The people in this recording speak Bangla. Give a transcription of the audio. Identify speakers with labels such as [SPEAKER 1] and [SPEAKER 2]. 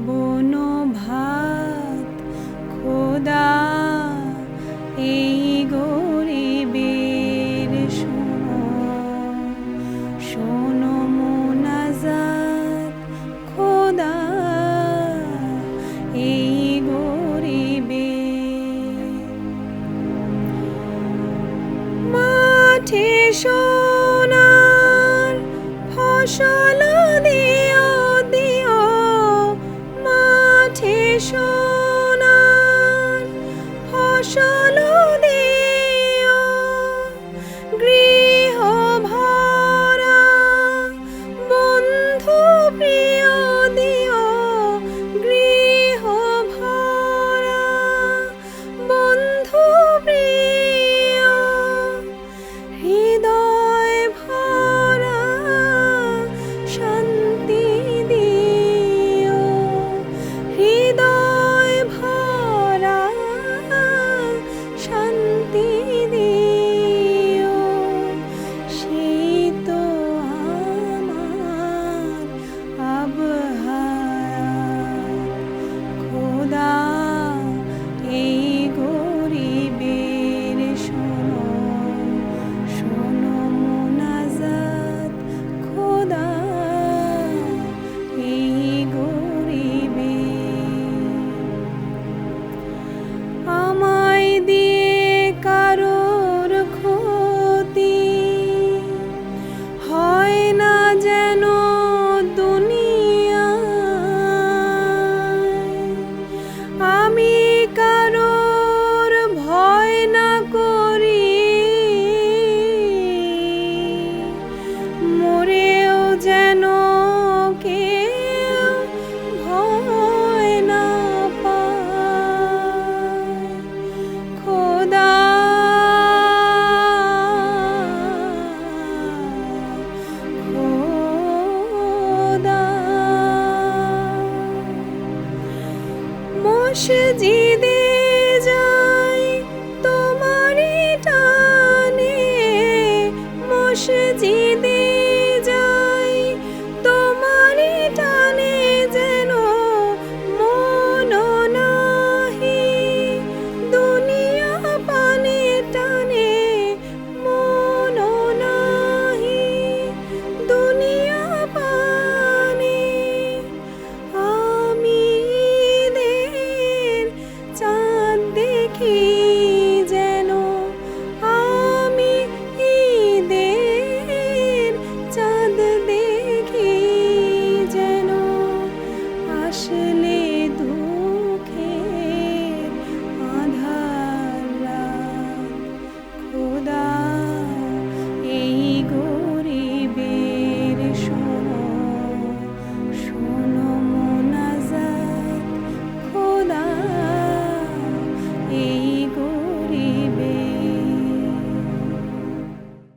[SPEAKER 1] লবণ ভাত খোদা এই গরিবের শোনো। শোনো মোনাজাত খোদা এই গরিবের। মাঠে সোনার ফসল গৃহ ভরা বন্ধু প্রিয় দিও গৃহ ভরা হৃদয় মসজিদে যাই তোমারি টানে মসজিদে